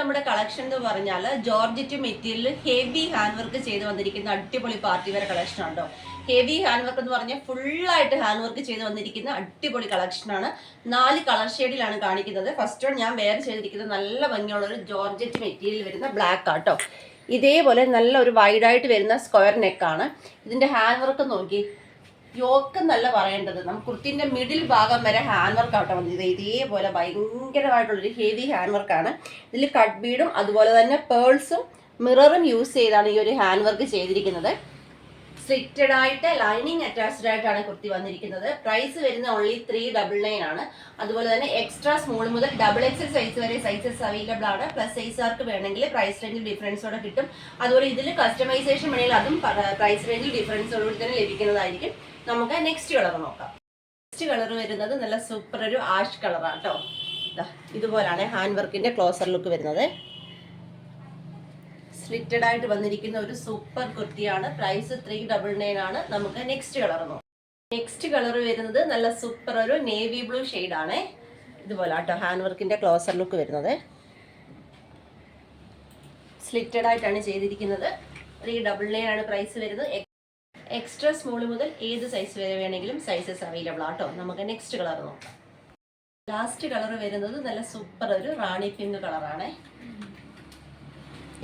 നമ്മുടെ കളക്ഷൻ എന്ന് പറഞ്ഞാൽ georgette material heavy hand work ചെയ്ത് വന്നിരിക്കുന്ന അടിപൊളി പാർട്ടി വെയർ കളക്ഷൻ ഉണ്ടോ ഹെവി ഹാൻഡ് വർക്ക് എന്ന് പറഞ്ഞാൽ ഫുള്ളായിട്ട് ഹാൻഡ് വർക്ക് ചെയ്ത് വന്നിരിക്കുന്ന അടിപൊളി കളക്ഷൻ ആണ്. നാല് കളർ ഷെയ്ഡിലാണ് കാണിക്കുന്നത്. ഫസ്റ്റ് വൺ ഞാൻ വെയർ ചെയ്തിരിക്കുന്നത് നല്ല ഭംഗിയുള്ള ഒരു ജോർജറ്റ് മെറ്റീരിയൽ വരുന്ന ബ്ലാക്ക് ആട്ടോ ഇതേപോലെ നല്ല ഒരു വൈഡായിട്ട് വരുന്ന സ്ക്വയർ നെക്കാണ് ഇതിന്റെ ഹാൻഡ് വർക്ക് നോക്കി. യോക്ക് എന്നല്ല പറയേണ്ടത്. നമുക്ക് കുർത്തിന്റെ മിഡിൽ ഭാഗം വരെ ഹാൻഡ് വർക്ക് ആട്ടോ വന്നത് ഇതേപോലെ ഭയങ്കരമായിട്ടുള്ളൊരു ഹെവി ഹാൻഡ് വർക്കാണ് ഇതിൽ കട്ട് ബീഡും അതുപോലെ തന്നെ പേൾസും മിററും യൂസ് ചെയ്താണ് ഈ ഒരു ഹാൻഡ് വർക്ക് ചെയ്തിരിക്കുന്നത്. സ്ട്രിക്റ്റഡ് ആയിട്ട് ലൈനിങ് അറ്റാച്ച്ഡ് ആയിട്ടാണ് കുർത്തി വന്നിരിക്കുന്നത്. പ്രൈസ് വരുന്ന ഓൺലി ത്രീ ഡബിൾ നയൻ ആണ്. അതുപോലെ തന്നെ എക്സ്ട്രാ സ്മോൾ മുതൽ ഡബിൾ എക്സ് സൈസ് വരെ സൈസസ് അവൈലബിൾ ആണ്. പ്ലസ് സൈസുകാർക്ക് വേണമെങ്കിൽ പ്രൈസ് റേഞ്ചിൽ ഡിഫറൻസോടെ കിട്ടും. അതുപോലെ ഇതിൽ കസ്റ്റമൈസേഷൻ വേണമെങ്കിൽ അതും പ്രൈസ് റേഞ്ചിൽ ഡിഫറൻസോടുകൂടി തന്നെ ലഭിക്കുന്നതായിരിക്കും. നമുക്ക് നെക്സ്റ്റ് കളർ നോക്കാം. നെക്സ്റ്റ് കളർ വരുന്നത് നല്ല സൂപ്പർ ഒരു ആഷ് കളറാണ് കേട്ടോ ഇതുപോലാണ് ഹാൻഡ് വർക്കിന്റെ ക്ലോസർ ലുക്ക് വരുന്നത്. സ്ലിറ്റഡ് ആയിട്ട് വന്നിരിക്കുന്ന ഒരു സൂപ്പർ കുർത്തിയാണ്. പ്രൈസ് ത്രീ ഡബിൾ നയൻ ആണ്. നമുക്ക് നെക്സ്റ്റ് കളർ നോക്കാം. നെക്സ്റ്റ് കളർ വരുന്നത് നല്ല സൂപ്പർ ഒരു നേവി ബ്ലൂ ആണ്. ഇതുപോലെ കേട്ടോ ഹാൻഡ് വർക്കിന്റെ ക്ലോസർ ലുക്ക് വരുന്നത്. സ്ലിറ്റഡ് ആയിട്ടാണ് ചെയ്തിരിക്കുന്നത്. ത്രീ ഡബിൾ നയൻ ആണ് പ്രൈസ് വരുന്നത്. എക്സ്ട്രാ സ്മോൾ മുതൽ ഏത് സൈസ് വരെ വേണമെങ്കിലും സൈസസ് അവൈലബിൾ ആട്ടോ. നമുക്ക് നെക്സ്റ്റ് കളർ നോക്കാം. ലാസ്റ്റ് കളർ വരുന്നത് നല്ല സൂപ്പർ ഒരു റാണി പിങ്ക് കളറാണ്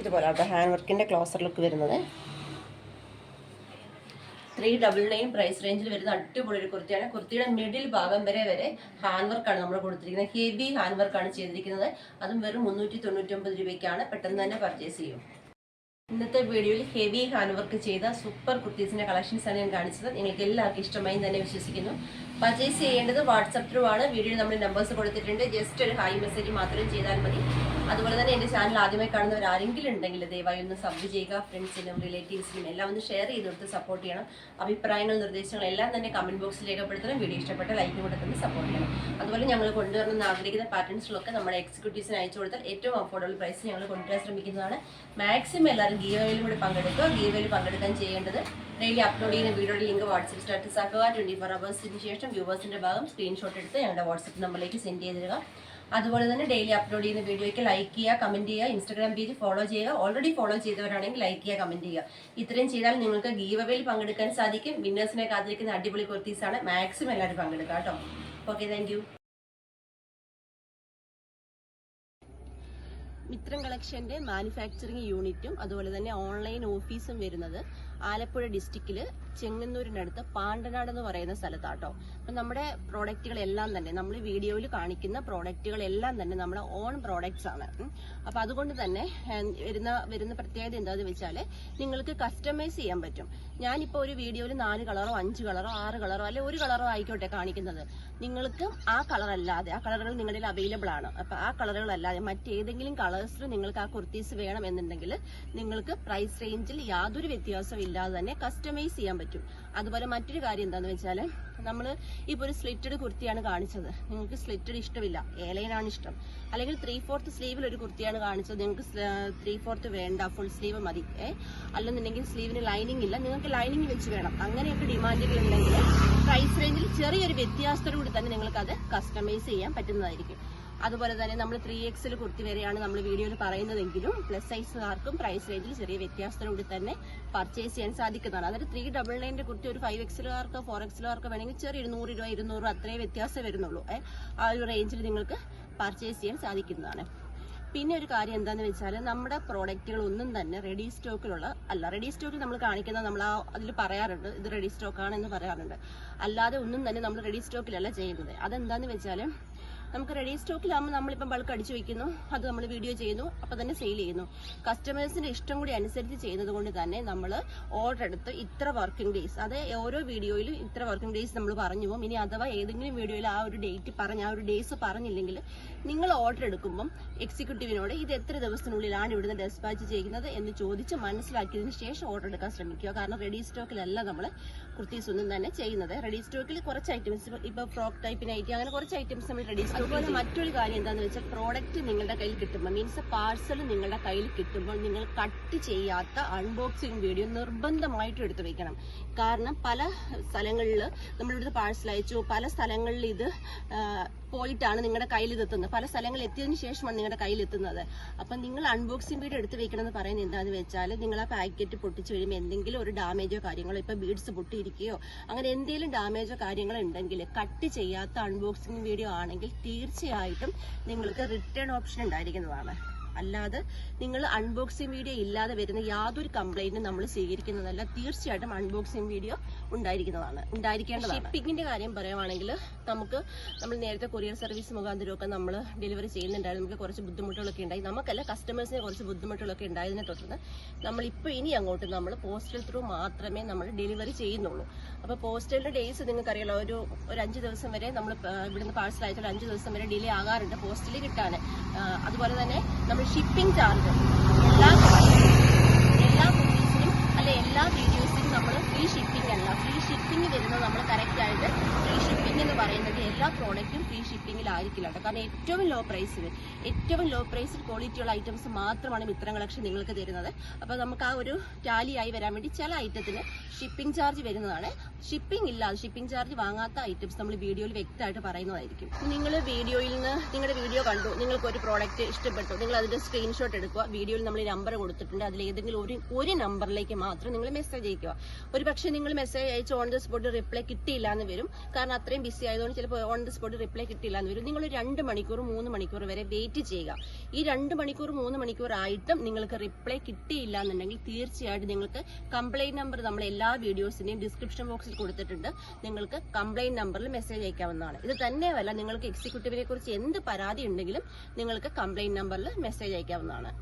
ഇതുപോലെ അവിടെ ഹാൻഡ് വർക്കിന്റെ ക്ലോസർ ലുക്ക് വരുന്നത്. ത്രീ ഡബിൾ നയൻ പ്രൈസ് റേഞ്ചിൽ വരുന്ന അടിപൊളി ഒരു കുർത്തിയാണ്. കുർത്തിയുടെ മിഡിൽ ഭാഗം വരെ വരെ ഹാൻഡ് വർക്കാണ് നമ്മൾ കൊടുത്തിരിക്കുന്നത്. ഹെവി ഹാൻഡ് വർക്കാണ് ചെയ്തിരിക്കുന്നത്. അതും വെറും മുന്നൂറ്റി തൊണ്ണൂറ്റൊമ്പത് രൂപയ്ക്കാണ് പെട്ടെന്ന് തന്നെ പർച്ചേസ് ചെയ്യും. ഇന്നത്തെ വീഡിയോയിൽ ഹെവി ഹാൻഡ് വർക്ക് ചെയ്ത സൂപ്പർ കുർത്തീസിന്റെ കളക്ഷൻസാണ് ഞാൻ കാണിച്ചത്. നിങ്ങൾക്ക് എല്ലാവർക്കും ഇഷ്ടമായി തന്നെ വിശ്വസിക്കുന്നു. പർച്ചേസ് ചെയ്യേണ്ടത് വാട്സപ്പ് ത്രൂ ആണ് വീഡിയോയിൽ നമ്മുടെ നമ്പേഴ്സ് കൊടുത്തിട്ടുണ്ട്. ജസ്റ്റ് ഒരു ഹൈ മെസ്സേജ് മാത്രം ചെയ്താൽ മതി. അതുപോലെ തന്നെ എന്റെ ചാനൽ ആദ്യമായി കാണുന്നവർ ആരെങ്കിലും ഉണ്ടെങ്കിൽ ദയവായി ഒന്ന് സബ് ചെയ്യുക. ഫ്രണ്ട്സിനും റിലേറ്റീവ്സിനും എല്ലാം ഒന്ന് ഷെയർ ചെയ്ത് കൊടുത്ത് സപ്പോർട്ട് ചെയ്യണം. അഭിപ്രായങ്ങൾ നിർദ്ദേശങ്ങൾ എല്ലാം തന്നെ കമന്റ് ബോക്സിൽ രേഖപ്പെടുത്തണം. വീഡിയോ ഇഷ്ടപ്പെട്ട ലൈക്കും കൂടെ സപ്പോർട്ട് ചെയ്യണം. അതുപോലെ ഞങ്ങൾ കൊണ്ടുവരണമെന്ന് ആഗ്രഹിക്കുന്ന പാറ്റേൺസിലൊക്കെ നമ്മുടെ എക്സിക്യൂട്ടീവ്സിന് അയച്ചു കൊടുത്താൽ ഏറ്റവും അഫോർഡബിൾ പ്രൈസ് ഞങ്ങൾ കൊണ്ടുവരാൻ ശ്രമിക്കുന്നതാണ്. മാക്സിമം എല്ലാവരും ഗീവയിലും കൂടി പങ്കെടുക്കുക. ഗീവയിൽ പങ്കെടുക്കാൻ ചെയ്യേണ്ടത് ഡെയിലി അപ്ലോഡ് ചെയ്യുന്ന വീഡിയോയുടെ ലിങ്ക് വാട്സപ്പ് സ്റ്റാറ്റസ് ആക്കുക. ട്വന്റി ഫോർ അവേഴ്സിന് ശേഷം വ്യൂവേഴ്സിന്റെ ഭാഗം സ്ക്രീൻഷോട്ട് എടുത്ത് ഞങ്ങളുടെ വാട്സപ്പ് നമ്പറിലേക്ക് സെൻഡ് ചെയ്ത് തരിക അതുപോലെ തന്നെ ഡെയിലി അപ്ലോഡ് ചെയ്യുന്ന വീഡിയോയ്ക്ക് ലൈക്ക് ചെയ്യുക കമന്റ് ചെയ്യുക ഇൻസ്റ്റാഗ്രാം പേജ് ഫോളോ ചെയ്യുക. ഓൾറെഡി ഫോളോ ചെയ്തവരാണെങ്കിൽ ലൈക്ക് ചെയ്യുക കമന്റ് ചെയ്യുക. ഇത്രയും ചെയ്താൽ നിങ്ങൾക്ക് ഗീവ് അവയിൽ പങ്കെടുക്കാൻ സാധിക്കും. വിന്നേഴ്സിനെ കാത്തിരിക്കുന്ന അടിപൊളി കുർത്തീസാണ്. മാക്സിമം എല്ലാവരും പങ്കെടുക്കുക കേട്ടോ. ഓക്കെ താങ്ക് മിത്രം കളക്ഷന്റെ മാനുഫാക്ചറിങ് യൂണിറ്റും അതുപോലെ തന്നെ ഓൺലൈൻ ഓഫീസും വരുന്നത് ആലപ്പുഴ ഡിസ്ട്രിക്റ്റിൽ ചെങ്ങന്നൂരിനടുത്ത് പാണ്ടനാട് എന്ന് പറയുന്ന സ്ഥലത്താട്ടോ. അപ്പൊ നമ്മുടെ പ്രോഡക്റ്റുകളെല്ലാം തന്നെ നമ്മൾ വീഡിയോയിൽ കാണിക്കുന്ന പ്രോഡക്റ്റുകളെല്ലാം തന്നെ നമ്മുടെ ഓൺ പ്രോഡക്ട്സ് ആണ്. അപ്പം അതുകൊണ്ട് തന്നെ വരുന്ന വരുന്ന പ്രത്യേകത എന്താണെന്ന് വെച്ചാൽ നിങ്ങൾക്ക് കസ്റ്റമൈസ് ചെയ്യാൻ പറ്റും. ഞാനിപ്പോൾ ഒരു വീഡിയോയിൽ നാല് കളറോ അഞ്ച് കളറോ ആറ് കളറോ അല്ലെ ഒരു കളറോ ആയിക്കോട്ടെ കാണിക്കുന്നത്. നിങ്ങൾക്ക് ആ കളർ അല്ലാതെ ആ കളറുകൾ നിങ്ങളുടെ അവൈലബിൾ ആണ്. അപ്പൊ ആ കളറുകളല്ലാതെ മറ്റേതെങ്കിലും മറ്റേതെങ്കിലും കളേഴ്സിൽ നിങ്ങൾക്ക് ആ കുർത്തീസ് വേണം എന്നുണ്ടെങ്കിൽ നിങ്ങൾക്ക് പ്രൈസ് റേഞ്ചിൽ യാതൊരു വ്യത്യാസവും ഇല്ലാതെ തന്നെ കസ്റ്റമൈസ് ചെയ്യാൻ പറ്റും. അതുപോലെ മറ്റൊരു കാര്യം എന്താണെന്ന് വെച്ചാൽ നമ്മൾ ഇപ്പോൾ ഒരു സ്ലിറ്റഡ് കുർത്തിയാണ് കാണിച്ചത്. നിങ്ങൾക്ക് സ്ലിറ്റഡ് ഇഷ്ടമില്ല. ഏലൈനാണ് ഇഷ്ടം. അല്ലെങ്കിൽ ത്രീ ഫോർത്ത് സ്ലീവിൽ ഒരു കുർത്തിയാണ് കാണിച്ചത്. നിങ്ങൾക്ക് ത്രീ ഫോർത്ത് വേണ്ട. ഫുൾ സ്ലീവ് മതി. അല്ലെന്നുണ്ടെങ്കിൽ സ്ലീവിന് ലൈനിങ് ഇല്ല. നിങ്ങൾക്ക് ലൈനിങ് വെച്ച് വേണം. അങ്ങനെയൊക്കെ ഡിമാൻഡുകൾ ഉണ്ടെങ്കിൽ പ്രൈസ് റേഞ്ചിൽ ചെറിയൊരു വ്യത്യാസത്തോടുകൂടി തന്നെ നിങ്ങൾക്ക് അത് കസ്റ്റമൈസ് ചെയ്യാൻ പറ്റുന്നതായിരിക്കും. അതുപോലെ തന്നെ നമ്മൾ ത്രീ എക്സിൽ കുർത്തി വരെയാണ് നമ്മൾ വീഡിയോയിൽ പറയുന്നതെങ്കിലും പ്ലസ് സൈസുകാർക്കും പ്രൈസ് റേഞ്ചിൽ ചെറിയ വ്യത്യാസത്തിലൂടെ തന്നെ പർച്ചേസ് ചെയ്യാൻ സാധിക്കുന്നതാണ്. അതായത് ത്രീ ഡബിൾ നയന്റെ കുർത്തി ഒരു ഫൈവ് എക്സിലുകാർക്കോ ഫോർ എക്സിലുകാർക്കോ വേണമെങ്കിൽ ചെറിയ ഇരുന്നൂറ് രൂപ ഇരുന്നൂറ് അത്രേ വ്യത്യാസം വരുന്നുള്ളൂ. ആ ഒരു റേഞ്ചിൽ നിങ്ങൾക്ക് പർച്ചേസ് ചെയ്യാൻ സാധിക്കുന്നതാണ്. പിന്നെ ഒരു കാര്യം എന്താന്ന് വെച്ചാൽ നമ്മുടെ പ്രോഡക്റ്റുകൾ ഒന്നും തന്നെ റെഡി സ്റ്റോക്കിലുള്ള അല്ല. റെഡി സ്റ്റോക്കിൽ നമ്മൾ കാണിക്കുന്നത് നമ്മൾ ആ അതിൽ പറയാറുണ്ട്. ഇത് റെഡി സ്റ്റോക്കാണ് എന്ന് പറയാറുണ്ട്. അല്ലാതെ ഒന്നും തന്നെ നമ്മൾ റെഡി സ്റ്റോക്കിലല്ല ചെയ്യുന്നത്. അതെന്താന്ന് വെച്ചാൽ നമുക്ക് റെഡി സ്റ്റോക്കിലാകുമ്പോൾ നമ്മളിപ്പം ബൾക്ക് അടിച്ചു വെക്കുന്നു. അത് നമ്മൾ വീഡിയോ ചെയ്യുന്നു. അപ്പം തന്നെ സെയിൽ ചെയ്യുന്നു. കസ്റ്റമേഴ്സിന്റെ ഇഷ്ടം കൂടി അനുസരിച്ച് ചെയ്യുന്നത് കൊണ്ട് തന്നെ നമ്മൾ ഓർഡർ എടുത്ത് ഇത്ര വർക്കിംഗ് ഡേയ്സ് അത് ഓരോ വീഡിയോയിലും ഇത്ര വർക്കിംഗ് ഡേയ്സ് നമ്മൾ പറഞ്ഞു പോകും. ഇനി അഥവാ ഏതെങ്കിലും വീഡിയോയിൽ ആ ഒരു ഡേറ്റ് പറഞ്ഞ് ആ ഒരു ഡേയ്സ് പറഞ്ഞില്ലെങ്കിൽ നിങ്ങൾ ഓർഡർ എടുക്കുമ്പം എക്സിക്യൂട്ടീവിനോട് ഇത് എത്ര ദിവസത്തിനുള്ളിലാണ് ഇവിടുന്ന് ഡെസ്പാച്ച് ചെയ്യുന്നത് എന്ന് ചോദിച്ച് മനസ്സിലാക്കിയതിന് ശേഷം ഓർഡർ എടുക്കാൻ ശ്രമിക്കുക. കാരണം റെഡി സ്റ്റോക്കിലല്ല നമ്മൾ കുർത്തീസ് ഒന്നും തന്നെ ചെയ്യുന്നത്. റെഡി സ്റ്റോക്കിൽ കുറച്ച് ഐറ്റംസ് ഇപ്പോൾ ഫ്രോക്ക് ടൈപ്പ് നൈറ്റി അങ്ങനെ കുറച്ച് ഐറ്റംസ് നമ്മൾ റെഡി അതുപോലെ മറ്റൊരു കാര്യം എന്താന്ന് വെച്ചാൽ പ്രോഡക്റ്റ് നിങ്ങളുടെ കയ്യിൽ കിട്ടുമ്പോൾ മീൻസ് പാഴ്സൽ നിങ്ങളുടെ കയ്യിൽ കിട്ടുമ്പോൾ നിങ്ങൾ കട്ട് ചെയ്യാത്ത അൺബോക്സിംഗ് വീഡിയോ നിർബന്ധമായിട്ട് എടുത്തു വെക്കണം. കാരണം പല സ്ഥലങ്ങളിൽ നമ്മളിവിടുത്തെ പാഴ്സൽ അയച്ചു പല സ്ഥലങ്ങളിൽ ഇത് പോയിട്ടാണ് നിങ്ങളുടെ കയ്യിൽ ഇത് എത്തുന്നത് പല സ്ഥലങ്ങളിൽ എത്തിയതിന് ശേഷമാണ് നിങ്ങളുടെ കയ്യിൽ എത്തുന്നത് അപ്പം നിങ്ങൾ അൺബോക്സിംഗ് വീഡിയോ എടുത്ത് വെക്കണമെന്ന് പറയുന്നത് എന്താണെന്ന് വെച്ചാൽ നിങ്ങൾ ആ പാക്കറ്റ് പൊട്ടിച്ച് കഴിയുമ്പോൾ എന്തെങ്കിലും ഒരു ഡാമേജോ കാര്യങ്ങളോ ഇപ്പം ബീഡ്സ് പൊട്ടിയിരിക്കുകയോ അങ്ങനെ എന്തെങ്കിലും ഡാമേജോ കാര്യങ്ങളോ ഉണ്ടെങ്കിൽ കട്ട് ചെയ്യാത്ത അൺബോക്സിംഗ് വീഡിയോ ആണെങ്കിൽ തീർച്ചയായിട്ടും നിങ്ങൾക്ക് റിട്ടേൺ ഓപ്ഷൻ ഉണ്ടായിരിക്കുന്നതാണ്. അല്ലാതെ നിങ്ങൾ അൺബോക്സിംഗ് വീഡിയോ ഇല്ലാതെ വരുന്ന യാതൊരു കംപ്ലൈന്റും നമ്മൾ സ്വീകരിക്കുന്നതല്ല. തീർച്ചയായിട്ടും അൺബോക്സിംഗ് വീഡിയോ ഉണ്ടായിരിക്കുന്നതാണ്. ഉണ്ടായിരിക്കേണ്ടതാണ്. ഷിപ്പിങ്ങിന്റെ കാര്യം പറയുവാണെങ്കിൽ നമുക്ക് നമ്മൾ നേരത്തെ കൊറിയർ സർവീസ് മുഖാന്തരമൊക്കെ നമ്മൾ ഡെലിവറി ചെയ്യുന്നുണ്ടായിരുന്നു. നമുക്ക് കുറച്ച് ബുദ്ധിമുട്ടുകളൊക്കെ ഉണ്ടായി. നമുക്കല്ല കസ്റ്റമേഴ്സിന് കുറച്ച് ബുദ്ധിമുട്ടുകളൊക്കെ ഉണ്ടായതിനെ തുടർന്ന് നമ്മൾ ഇപ്പോൾ ഇനി അങ്ങോട്ട് നമ്മൾ പോസ്റ്റൽ ത്രൂ മാത്രമേ നമ്മൾ ഡെലിവറി ചെയ്യുന്നുള്ളൂ. അപ്പോൾ പോസ്റ്റലിന്റെ ഡേയ്സ് നിങ്ങൾക്കറിയാലോ ഒരു ഒരു അഞ്ച് ദിവസം വരെ നമ്മൾ ഇവിടുന്ന് പാഴ്സൽ അയച്ചാൽ അഞ്ച് ദിവസം വരെ ഡിലേ ആകാറുണ്ട് പോസ്റ്റലിൽ കിട്ടാൻ. അതുപോലെ തന്നെ നമ്മൾ ഷിപ്പിംഗ് ചാർജ് എല്ലാ എല്ലാ മൂവീസിനും അല്ലെ എല്ലാ വീഡിയോസിനും നമ്മൾ ഫ്രീ ഷിപ്പിംഗ് അല്ല. ഫ്രീ ഷിപ്പിംഗ് വരുന്നത് നമ്മൾ കറക്റ്റ് ആയിട്ട് ഷിപ്പിംഗ് എന്ന് പറയുന്നത് എല്ലാ പ്രോഡക്റ്റും ഫ്രീ ഷിപ്പിംഗിലായിരിക്കില്ല കാരണം ഏറ്റവും ലോ പ്രൈസിൽ ഏറ്റവും ലോ പ്രൈസിൽ ക്വാളിറ്റിയുള്ള ഐറ്റംസ് മാത്രമാണ് മിത്ര കളക്ഷൻ നിങ്ങൾക്ക് തരുന്നത്. അപ്പോൾ നമുക്ക് ആ ഒരു ടാലിയായി വരാൻ വേണ്ടി ചില ഐറ്റത്തിന് ഷിപ്പിംഗ് ചാർജ് വരുന്നതാണ്. ഷിപ്പിംഗ് ഇല്ലാതെ ഷിപ്പിംഗ് ചാർജ് വാങ്ങാത്ത ഐറ്റംസ് നമ്മൾ വീഡിയോയിൽ വ്യക്തമായിട്ട് പറയുന്നതായിരിക്കും. നിങ്ങൾ വീഡിയോയിൽ നിന്ന് നിങ്ങളുടെ വീഡിയോ കണ്ടു നിങ്ങൾക്ക് ഒരു പ്രോഡക്റ്റ് ഇഷ്ടപ്പെട്ടു നിങ്ങൾ അതിന്റെ സ്ക്രീൻഷോട്ട് എടുക്കുക വീഡിയോയിൽ നമ്മൾ നമ്പർ കൊടുത്തിട്ടുണ്ട് അതിൽ ഏതെങ്കിലും ഒരു ഒരു നമ്പറിലേക്ക് മാത്രം നിങ്ങൾ മെസ്സേജ് അയക്കുക. ഒരു പക്ഷേ നിങ്ങൾ മെസ്സേജ് അയച്ച് ഓൺ ദ സ്പോട്ട് റിപ്ലൈ കിട്ടിയില്ല എന്ന് വരും. കാരണം അത്രയും ബിസി ആയതുകൊണ്ട് ചിലപ്പോൾ ഓൺ ദ സ്പോട്ട് റിപ്ലൈ കിട്ടില്ല എന്ന് വരും. നിങ്ങൾ രണ്ട് മണിക്കൂർ മൂന്ന് മണിക്കൂർ വരെ വെയിറ്റ് ചെയ്യുക. ഈ രണ്ട് മണിക്കൂർ മൂന്ന് മണിക്കൂർ ആയിട്ടും നിങ്ങൾക്ക് റിപ്ലൈ കിട്ടിയില്ല എന്നുണ്ടെങ്കിൽ തീർച്ചയായിട്ടും നിങ്ങൾക്ക് കംപ്ലൈന്റ് നമ്പർ നമ്മൾ എല്ലാ വീഡിയോസിന്റെയും ഡിസ്ക്രിപ്ഷൻ ബോക്സിൽ കൊടുത്തിട്ടുണ്ട്. നിങ്ങൾക്ക് കംപ്ലൈന്റ് നമ്പറിൽ മെസ്സേജ് അയക്കാവുന്നതാണ്. ഇത് തന്നെയല്ല നിങ്ങൾക്ക് എക്സിക്യൂട്ടീവിനെ കുറിച്ച് എന്ത് പരാതി ഉണ്ടെങ്കിലും നിങ്ങൾക്ക് കംപ്ലൈന്റ് നമ്പറിൽ മെസ്സേജ് അയക്കാവുന്നതാണ്.